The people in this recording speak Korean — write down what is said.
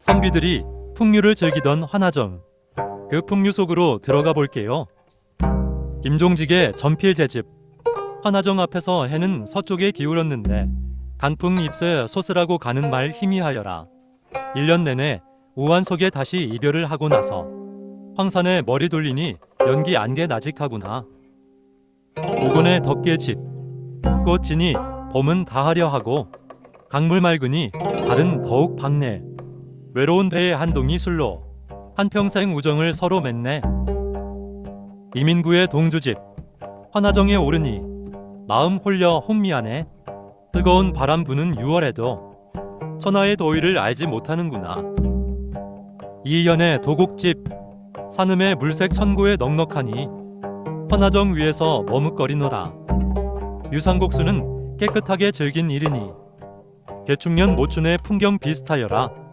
선비들이 풍류를 즐기던 환하정. 그 풍류 속으로 들어가 볼게요. 김종직의 전필 제집. 환하정 앞에서 해는 서쪽에 기울었는데 단풍 잎새 솟으라고 가는 말 희미하여라. 1년 내내 우환석에 다시 이별을 하고 나서 황산에 머리 돌리니 연기 안개 나직하구나. 오곤의 덕길집. 꽃지니 봄은 다하려 하고 강물 맑으니 달은 더욱 밝네. 외로운 배의 한 동이 술로 한평생 우정을 서로 맺네. 이민구의 동주집 환하정에 오르니 마음 홀려 혼미하네. 뜨거운 바람 부는 6월에도 천하의 더위를 알지 못하는구나. 이연의 도곡집 산음의 물색 천고에 넉넉하니 환하정 위에서 머뭇거리노라. 유상곡수는 깨끗하게 즐긴 일이니 개축년 모춘의 풍경 비슷하여라.